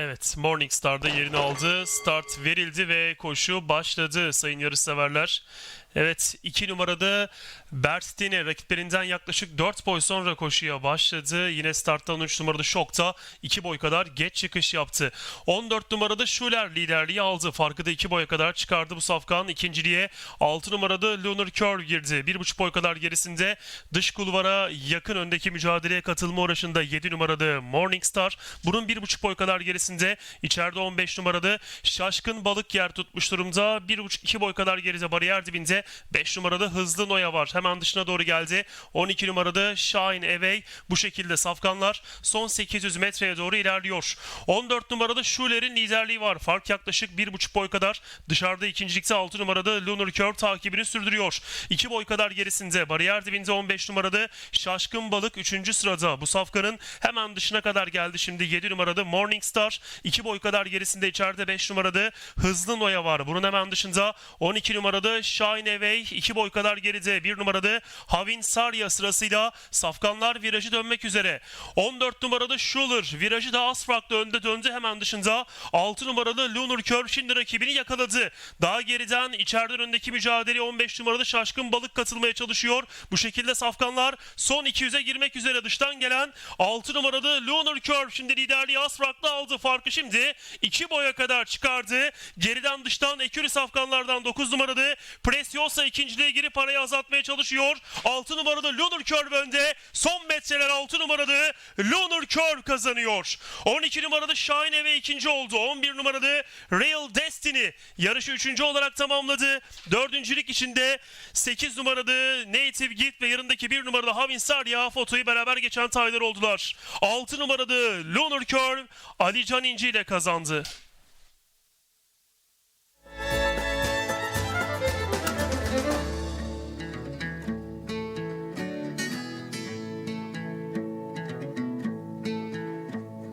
Evet, Morningstar'da yerini aldı. Start verildi ve koşu başladı sayın yarışseverler. Evet, 2 numarada Berstine rakiplerinden yaklaşık 4 boy sonra koşuya başladı. Yine starttan 3 numarada Şok'ta 2 boy kadar geç çıkış yaptı. 14 numarada Schuler liderliği aldı. Farkı da 2 boya kadar çıkardı bu safkan. ikinciliğe 6 numarada Lunar Curve girdi. 1,5 boy kadar gerisinde dış kulvara yakın öndeki mücadeleye katılma uğraşında 7 numarada Morningstar. Bunun 1,5 boy kadar gerisinde içeride 15 numarada Şaşkın Balık yer tutmuş durumda. 1,5-2 boy kadar geride bariyer dibinde 5 numarada Hızlı Noya var. Hemen dışına doğru geldi. 12 numarada Shine Away. Bu şekilde safkanlar son 800 metreye doğru ilerliyor. 14 numarada Schuler'in liderliği var. Fark yaklaşık 1,5 boy kadar. Dışarıda ikincilikte 6 numarada Lunar Curve takibini sürdürüyor. 2 boy kadar gerisinde bariyer dibinde 15 numarada Şaşkın Balık 3. sırada. Bu safkanın hemen dışına kadar geldi şimdi 7 numarada Morningstar. 2 boy kadar gerisinde içeride 5 numarada Hızlı Noya var. Bunun hemen dışında 12 numarada Shine Away 2 boy kadar geride. 1 numarada Havin Sarya sırasıyla safkanlar virajı dönmek üzere. 14 numarada Schuller virajı da az farklı önde döndü hemen dışında. 6 numaralı Lunar Curve şimdi rakibini yakaladı. Daha geriden içeriden öndeki mücadele 15 numarada Şaşkın Balık katılmaya çalışıyor. Bu şekilde safkanlar son 200'e girmek üzere dıştan gelen 6 numarada Lunar Curve şimdi liderliği az farklı aldı. Farkı şimdi 2 boya kadar çıkardı. Geriden dıştan ekürü safkanlardan 9 numarada Preciosa ikinciliğe girip arayı azaltmaya çalışıyor. 6 numarada Lunar Curve önde. Son metreler 6 numarada Lunar Curve kazanıyor. 12 numarada Shine ve ikinci oldu. 11 numarada Real Destiny yarışı üçüncü olarak tamamladı. Dördüncülük içinde 8 numarada Native Gift ve yanındaki 1 numarada Havin Sarya fotoyu beraber geçen taylar oldular. 6 numarada Lunar Curve Ali Can İnci ile kazandı.